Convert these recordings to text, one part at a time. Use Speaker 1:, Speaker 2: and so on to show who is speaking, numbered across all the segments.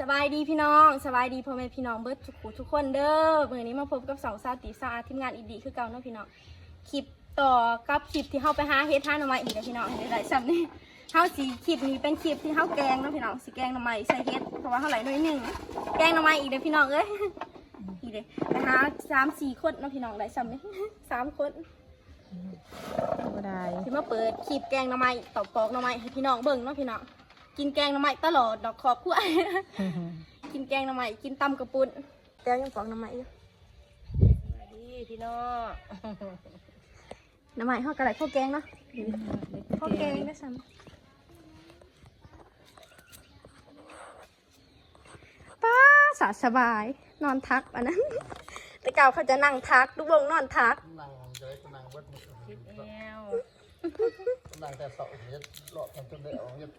Speaker 1: สบายดีพี่น้องสบายดีพ่อแม่พี่น้องเบิร์ดทุกผู้ทุกคนเด้อมื่อนี้มาพบกับสองสาวตีสาวอาทีมงานอีกดีคือเก่าเนาะพี่น้องคลิปต่อกับคลิปที่เฮาไปหาเฮ็ดหาหน่อไม้อีกแล้วพี่น้องเฮ็ดได้ซ้ำนี่เฮาสิคลิปนี้เป็นคลิปที่เฮาแกงเนาะพี่น้องสิแกงหน่อไม้ใส่เฮ็ดเพราะว่าเฮาไหลหน่อยหนึงแกงหน่อไม้อีกเด้อพี่น้องเอ้ยอีกเด้อไปหาสามสี่คนเนาะพี่น้องได้ซ้ำนี่สามคน
Speaker 2: ก็ได้
Speaker 1: ที่มาเปิดคลิปแกงหน่อไม้ตอกปอกหน่อไม้ให้พี่น้องเบิ่งเนาะพี่น้อง กินแกงหน่อไม้ตลอดดอกขอบขั้ว กินแกงหน่อไม้กินตำกระปุนแต่ยังปอกหน่อไม้อยู่
Speaker 2: สวัสดีพี่น้อง
Speaker 1: หน่อไม้เขากระไรพวกแกงเนาะพวกแกงได้ซ้ำป้าสาสบาย นอนทักอันนั้น แต่เก่าเขาจะนั่งทักลูกวงนอนทัก
Speaker 3: นั่งจะได้นั่งเบิดมือ
Speaker 2: คิดแอว
Speaker 3: นั่งแต่เสาเฮ็ดเลาะทำจนได้ออกเฮ็ด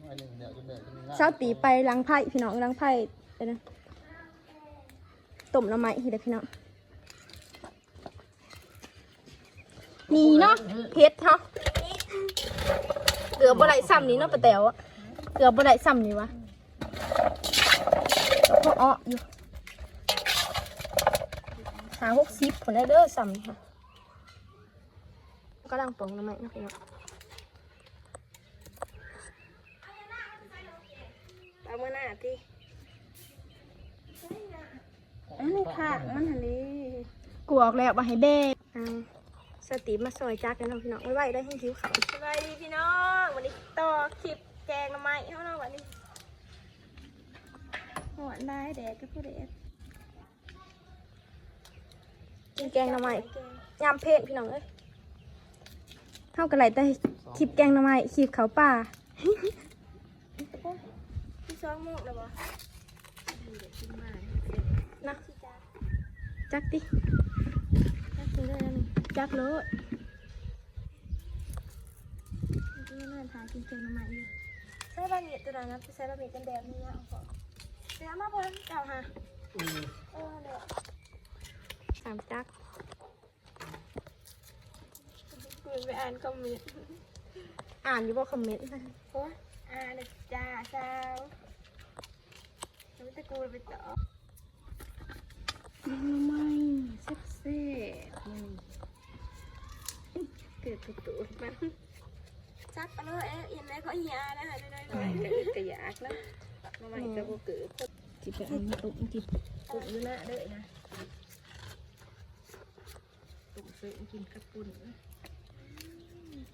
Speaker 3: ไม่หนึ่งเนี่ยจนได้จนง่าย
Speaker 1: เช้าตีไปล้างไพ่พี่น้องล้างไพ่ไปนะต้มหน่อไม้ทีเดียวพี่น้องนี่เนาะเฮ็ดเนาะเกือบบ่ได้ซ้ำนี่เนาะปะแต๋วอะเกือบบ่ได้ซ้ำนี่วะพออ้ออยู่หาหกสิบผลได้เด้อซ้ำค่ะก็ลังปองหน่อไม้เนาะพี่น้อง เอามาหน้าที่อันนี้ค่ะมันหันนี้กวอกแล้วมาให้เบ้อ่าสติมาซอยจักกันเนาะพี่น้องไว้ไว้ได้ให้ผิวขาวสบายดีพี่น้องวันนี้ต่อคลิปแกงหน่อไม้เท่านั้นวันนี้หัวนได้แดดก็ผู้แดดกินแกงหน่อไม้ยำเพศพี่น้องเอ้ยเท่ากันไรแต่คลิปแกงหน่อไม้คลิปเขาป่า พี่ซ้อมมุกเลยบ่นะจักดิจักดิเลยนะนี่จักเลยนี่น่าทานกินเจงมาใหม่อยู่ใส่บะหมี่ตัวนั้นนะใส่บะหมี่กันแดดนี่นะเอาก่อนเดี๋ยวมาเพิ่มเก่าฮะเออเดี๋ยวสามจักคุณไปอ่านคอมเมนต์อ่านอยู่บ่คอมเมนต์โอ้อ่านเลยจ้าเช้า แล้วตะกูไปต่อ
Speaker 2: ไม่เซ็กซี่
Speaker 1: เกิดตุตุมันจักไปเลยเอ๊ะยังไงก็ยานะคะได้ได้
Speaker 2: ไม่กระอึกกระยากนะทำไมกระโบเกิดจิบไปอันนี้ตุ่มจิบตุ่มอยู่หน้าเด้อนะตุ่มเส้นกินกระปุน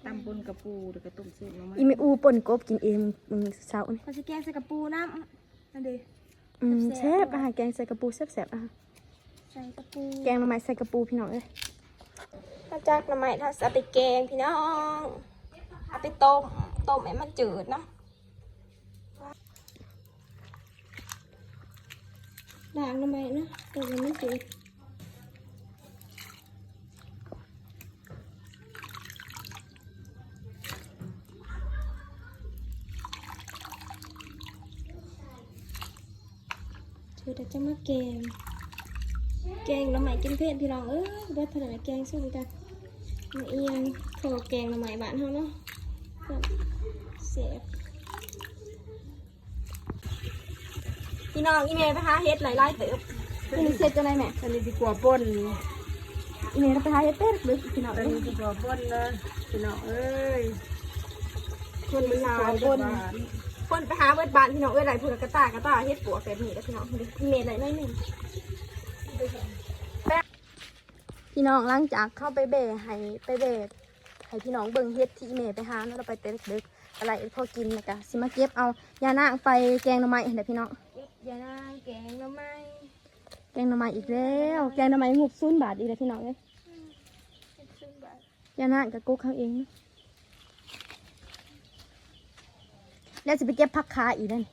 Speaker 2: ตำบนกระปูหรือกระตุ่มเส้นมา
Speaker 1: อีเมอูป่นกบกินเองมึงเช้านี่
Speaker 4: เขาจะแกงใส่กระปูน้ำนั่นเดี
Speaker 1: อืมแซ่บอาหารแกงใส่กระปูแซ่บๆอะ
Speaker 4: ใส่กระปู
Speaker 1: แกงหน่อไม้ใส่กระปูพี่น้องเอ้ย
Speaker 4: ถ้าจากหน่อไม้ถ้าเอาไปแกงพี่น้องเอาไปต้มต้มให้มันจืดเนาะล้างหน่อไม้นะต้มให้มันจืด เธอจะมาแกงแกงหน่อไม้กินเผ็ดพี่น้องเอ้ยเบิดเท่าไหร่แกงสู้กันมาเอียงโถแกงหน่อไม้บ้านเฮาเนาะแบบเสียบ
Speaker 1: พี่น้องอีเมลไปหาเฮ็ดหลายๆเติบพี่นี่เสร็จจะไหนแม่
Speaker 2: อันนี้ดีกว่าป่น
Speaker 1: อีเมลไปหาเฮ็ดเต้หรือพี่น้อง
Speaker 2: อัน
Speaker 1: เอ้ย
Speaker 2: นี้ดีกว่าป่นนะพี่น้องเอ้ย
Speaker 1: คนมันลายคน คนไปหาเบิดบานพี่น้องเอ้ยหลายผู้กระตากระตาเฮ็ดปวแบบนี้แล้วพี่น้องอีเมลหลายน้อยหนึ่งพี่น้องหลังจากเข้าไปเบะให้ไปเบะให้พี่น้องเบิ่งเฮ็ดที่เมลไปหาแล้วเราไปเต้นดึกอะไรพอกินนะกะสิมาเก็บเอายานางไปแกงหน่อไม้เห็นไหมพี่น้อง
Speaker 4: ยานางแกงหน่อไม้
Speaker 1: แกงหน่อไม้อีกแล้ว แกงหน่อไม้งบศูนบาทอีกแล้วพี่น้องเอ้ย
Speaker 4: ซึ่งแบบ
Speaker 1: ยานางกับกุ๊กเขาเองนะ แล้วจะไปเก็บผักขาอีกนั่น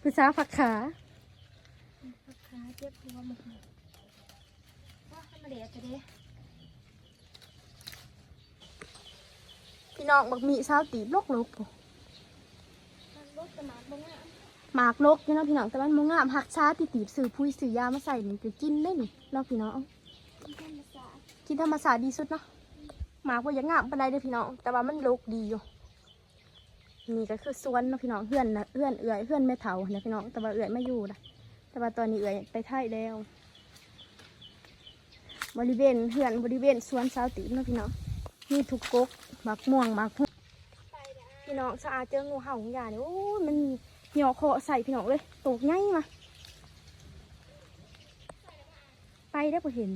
Speaker 1: ผู้สาวผักขา
Speaker 4: ขาเจ็บหัวหมดว่าให้มาเดี๋ยวจะได้
Speaker 1: พี่น้องบักมีสาวตีบลกลกๆ
Speaker 4: มันบดสมานบ้งอะ
Speaker 1: หมากลกพี่น้องพี่น้องแต่มันมงามหักชาตีตีบสื่อพุยสื่อยามาใส่นี่ก็กินได้นี่ลองพี่น้อง
Speaker 4: ที่ธรรมศาสตร์
Speaker 1: กินธรรมศาสตร์ดีสุดเนาะหมากว่าอย่างงามปานใดเด้อพี่น้องแต่ว่ามันลกดีอยู่ นี่ก็คือสวนนะพี่น้องเพื่อนนะเพื่อนเอื่อยเพื่อนแม่เถาเนี่ยพี่น้องแต่ว่าเอื่อยไม่อยู่นะแต่ว่าตอนนี้เอื่อยไปไทยแล้ว บริเวณเพื่อนบริเวณสวนสาวตีเนะพี่น้องมีทุกกกหมักม่วงหมักพี่น้องสะอาดเจองูเห่าของยาเนี่ยโอ้ยมันเหนียวคอใส่พี่น้องเลยตกง่ายมาไปได้พอเห็น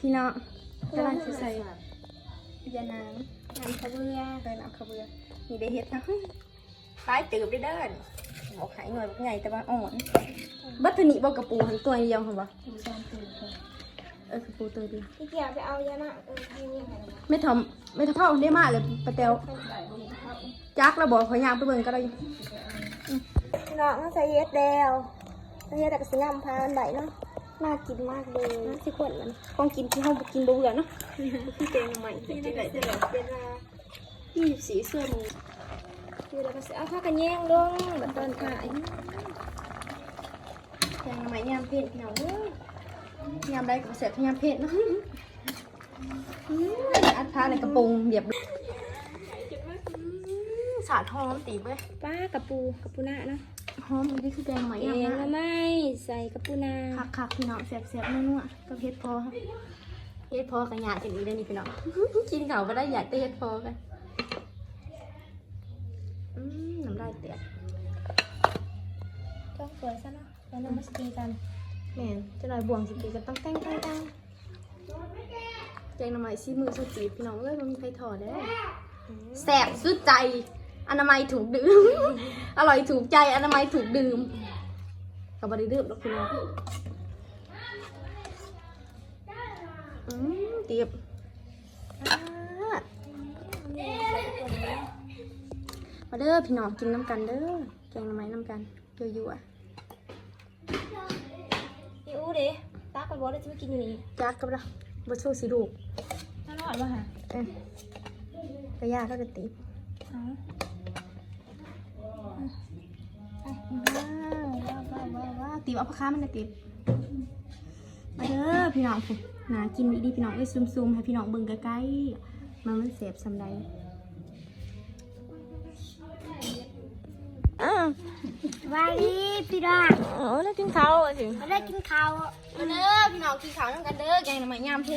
Speaker 1: พี่น้องกำลังจะใส่ยานาง น้ำขาวเบือเลยน้ำขาวเบือนี่ได้เห็ดนะตายตืบได้เด้อนบอกหายหน่อยบอกใหญ่แต่ว่าอ่อนบัตรนิบอกกระปูหันตัวเดียวค่ะบ่เออกระปูตัวเดียว
Speaker 4: พี่เกียวไปเอายานะเออให้เนี่ยให้
Speaker 1: ไม่ทำไม่ทำเท่าได้มากเลยปะเตวจักแล้วบอกขอยางไปเบิ่งก็ได้
Speaker 4: พี่น้องใส่เฮ็ดแล้วใส่เฮ็ดแต่ก็สิงามพามันได้เนาะ น่ากินมากเลย
Speaker 1: นะสิคนมันของกินที่ห้องกินบ่เบื่อเนาะ
Speaker 4: พี่เจงใหม่พี่ได้ได้ได้เวลา
Speaker 1: ยี่สิบสีเสื้อมึง
Speaker 4: คือเราก็สิเอาผ้ากันแยงลงแบบตอนขาย
Speaker 1: แกงไม้ยามเพชรพี่น้องเอ้ยยามได้กับเสร็จยามเพชรเนาะอืมอัดผ้าในกระโปรงเดียบสาดหอมตีเว้ย
Speaker 4: ป้ากระปูกระปูนาเนาะ
Speaker 1: หอมอันนี้คือแกงไม้
Speaker 4: เอยา
Speaker 1: ม
Speaker 4: ง
Speaker 1: นะ
Speaker 4: ละไม่ใส่กระปูนา
Speaker 1: คักคักๆพี่น้องแซ่บแซ่บๆนัวๆกับเฮ็ดพอครับเฮ็ดพอกับหยาดกันอีกได้อนี่พี่น้อง กินเขาวก็ได้อยากได้เฮ็ดพอกันอืมน้ำลายเตียด
Speaker 4: ต้องสวยซะเนาะแล้วเรามาสกีกัน
Speaker 1: แม่นจะลอยบ่วงสิตีกันต้องแต่งแต่งแต่งแจงน้ำมันซีมือสุจีบพี่น้องเอ้ยมันมีใครถอดได้แซ่บสุดใจ อนามัยถูกดื่ม อร่อยถูกใจอนามัยถูกดื่มกับบริดื่มหรอกพี่น้องอืมเตียบอ่ามาเด้อพี่น้องกินน้ำกันเด้อแกงหน่อไม้น้ำกันยั่ว
Speaker 4: พี่อู้เด้ตากไปบอกเลยจะมากินอยู่นี่
Speaker 1: ๆจักกับเราบัชูสิลูก
Speaker 4: น่ารอดป่ะฮะ
Speaker 1: เอ้ยกระยาก็กระติบว้ วว้าวว้าวว้าวว้าวติบเอาผ้าค้ามันนะติบมาเด้อพี่น้องผมนากินดีๆพี่น้องเอ้ยซูมๆให้พี่น้องเบิ่งใกล้ๆมันมันเสพสำใดอ้าว
Speaker 4: วาลีพี่ดา
Speaker 1: โอ้แล้วกินข้าวอะสิ
Speaker 4: มาได้กินข้าว
Speaker 1: มาเด้อพี่น้องกินข้าวน้ำกันเด้อแกงหน่อไม้ยามเพล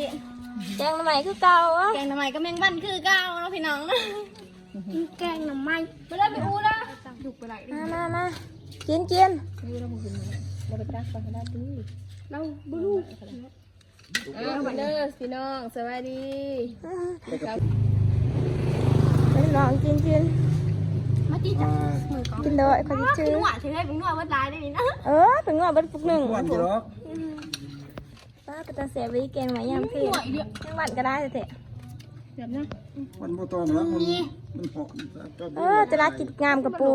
Speaker 4: แกงใหม่คือเก่าอะ
Speaker 1: แกงหน่อไม้ก็แมงวันคือเก้าเนาะพี่น้องนะ
Speaker 4: กินแกงหน่อไม้
Speaker 1: มาเด้อพี่อูนะดุกไปไหน
Speaker 4: มามามา กินกิน
Speaker 1: เราไปตักก่อนได้ดีเราบลู
Speaker 2: มาเด้อพี่น้องสวัสดี
Speaker 4: ไปลองกินกิน
Speaker 1: มาจีจับมือก่อน
Speaker 4: กินโดยคนที่ชื่อ
Speaker 1: เป็นหวานใช่ไหมเป็นหวานวัดลายได้นี่นะ
Speaker 4: เออเป็นงอบันปุกหนึ่ง
Speaker 3: วันกี่รอบ
Speaker 4: ป้าก็จะเสียวิแกงไหมยามพี่ยังหวานก็ได้เถอะ
Speaker 2: แบบนะ
Speaker 3: วันโบตอนแล้วมันมันหอม
Speaker 4: เออจะรักกินงามกับปู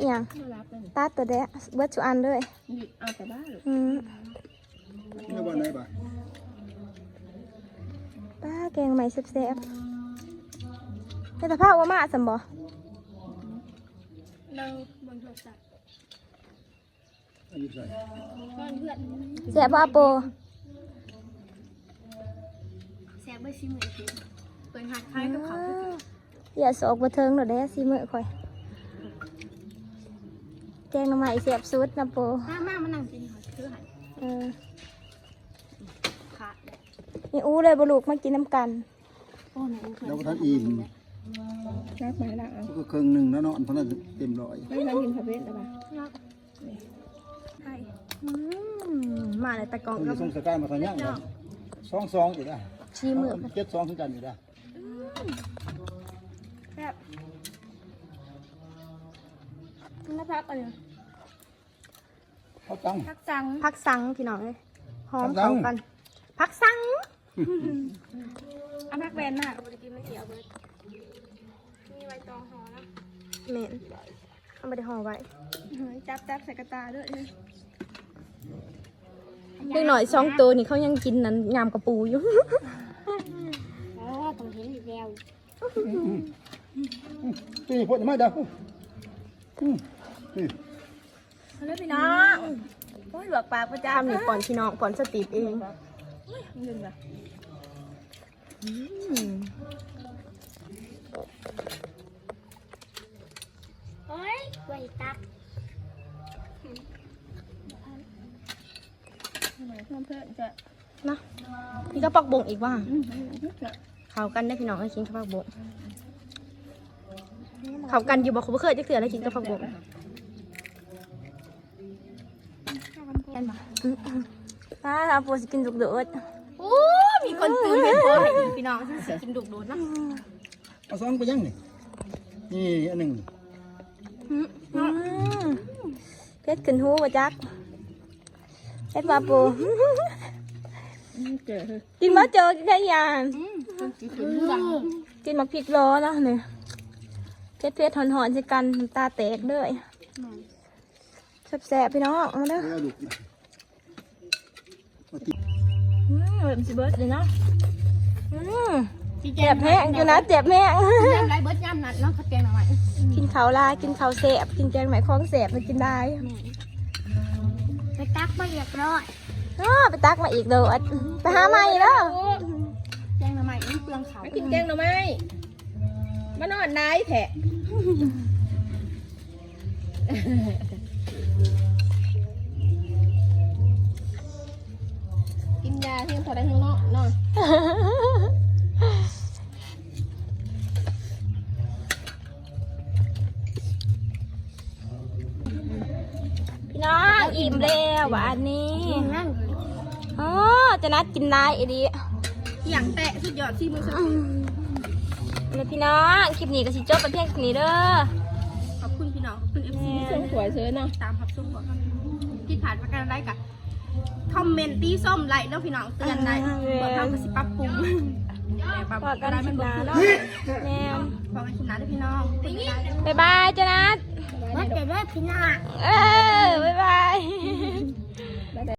Speaker 2: อาไหนนะ
Speaker 4: เอียง
Speaker 2: ไม่รับเลย
Speaker 4: ตาตัวเดะเบิร์ดชูอันด้วย
Speaker 2: เอาแต่บ้านหรือ
Speaker 4: อืม
Speaker 3: เมื่อวันไหนบ่าย
Speaker 4: ป้าแกงไหมแซ่บๆเป็นสภาพว่ามาสมบ่
Speaker 1: เราบนโทรศัพท์
Speaker 3: อายุใส่
Speaker 1: บ้านเพื่อน
Speaker 4: แซ่บบ่อาโป
Speaker 1: แซ่บไม่ชิมเลยคือเปิดหัดคล้ายกับเขา
Speaker 4: อย่าสอกบ่เทิงหน่อยเด้อสิมื้อค่อยแกงหน่อไม้แซ่บสุดนะโป
Speaker 1: มากมากมานั่งกินค่ะคือหัน
Speaker 4: เออ
Speaker 1: ขาดเลย
Speaker 4: นี่อู้เลยบ่ลูกมากินน้ำกัน
Speaker 1: โอ้แม่อูเคย
Speaker 3: แล้วก็ท่านอิ่ม
Speaker 2: รักไหมล่ะเอา
Speaker 3: ก็ครึ่งหนึ่งแล้วเนาะเพราะนั้นเต็มร้อย
Speaker 2: ไม่ทำกินคาเฟ่หรือเปล่า
Speaker 1: ใช่อืมมาเลยตะกอง
Speaker 3: คุณ
Speaker 1: กั
Speaker 3: จะ
Speaker 1: บ
Speaker 3: ส่งสกายมาทางย่างกันสองสองอีกอะ
Speaker 1: ชีมือ
Speaker 3: เจ็ดสองคือกันอีกอะ
Speaker 1: แบบน้ำพักอะไร
Speaker 3: เขาตั้ง
Speaker 1: พักสังพักสังพี่น้องเลยหอมเข้ากันพักสังเอาพักแวนมากบริกินไม่เกี่ยวเบิร์ดมีใบตองห่อนะเมนเอาไปได้ห่อไว้
Speaker 2: จับจับใส่กระตาด้วย
Speaker 1: เล็กหน่อยสองตัวนี่เขายังกินนั้นยามกระปูอยู่
Speaker 4: เออต้องเห็นอีกแล้ว
Speaker 3: นี่พวกไม่เด้ออืมนี่
Speaker 1: เลิกพี่น้องโอ้ยหลวกปากประจำทนี่ป่อนพี่น้องป่อนสติดเอง
Speaker 2: ยืนแบบโอ้
Speaker 1: ย
Speaker 4: ไวตัก
Speaker 2: น่ะ
Speaker 1: พี่ก็ปอกบงอีกว่าเขากันได้พี่น้องให้กินกับปักบงเขากันอยู่บอกเขาเคยจะเสือแล้วกินกับปักบง กันบ่ป้าเราปวดกินดุกโดดโอ้มีคนตื่นเห็นบ่ให้พี่น้องสิกินดุกโดดนะ
Speaker 3: เอาซองไปยังนี่นี่อันหนึ่ง
Speaker 4: เพชรขึ้นหูบ่จักเพชรปลาปู
Speaker 2: เจอ
Speaker 4: กินมาเจอแค่ยาน
Speaker 2: กี่คนสั่ง
Speaker 4: กินมักพริกล้อแล้วเนี่ยเพชรเพชรหอนหอนๆใส่กันน้ำตาแตกเลยแสบๆพี่น้องเอาเด้อ
Speaker 3: แล้วลูก
Speaker 4: อืมเริ่มสิเบิร์ดเลยเนาะอืม
Speaker 1: พี่แก
Speaker 4: เจ็บแห้งอยู่นะเจ็บแห้ง
Speaker 1: ยำไรเบิดยำนัดเนาะเขาแกงหน่อไม้
Speaker 4: กินข้าวลายกินข้าวแสบกินแกงไหมคล้องแสบมันกินได้
Speaker 1: ไปตักมาเรียบร้อย
Speaker 4: อ้อไปตักมาอีกเด้อไปหาใหม่เด้อ
Speaker 1: แกงหน่อไม้นี่เปลืองเขา
Speaker 2: กินแกงหน่อไม้มานอนได้แทะ เที่ยงพอได้ข้างนอกนอน
Speaker 4: พี่น้องอิ่มแล้วหวานนี้อ๋อจะนัดกินได้อีดี
Speaker 1: อย่างแตะสุดยอดที่มือฉัน
Speaker 4: แล้วพี่น้องคลิปนี้ก็สิจบไปเพียงเท่านี้เด้อ
Speaker 1: ขอบคุณพี่น้องขอบคุณเอฟซี
Speaker 2: สวยสวยเสือเนาะ
Speaker 1: ตามครับช่งก่อนที่ผ่านประกันอะไรกับ คอมเมนต์ตีส้มไลค์แล้วพี่น้องเตือนได้เปิดทางกระสิปรับปรุงแต่ปรับ
Speaker 4: พอกัน
Speaker 1: ได้
Speaker 4: คลิ
Speaker 1: มัน
Speaker 4: ปห
Speaker 1: บ่
Speaker 4: น้า
Speaker 1: คือ
Speaker 4: เนาะแนม
Speaker 1: พอกันคลิปหน้าด้วยพี่น้อง
Speaker 4: บ๊ายบายจ้านัด
Speaker 1: ว่าจะได้พี่น้อง
Speaker 4: เออบ๊ายบาย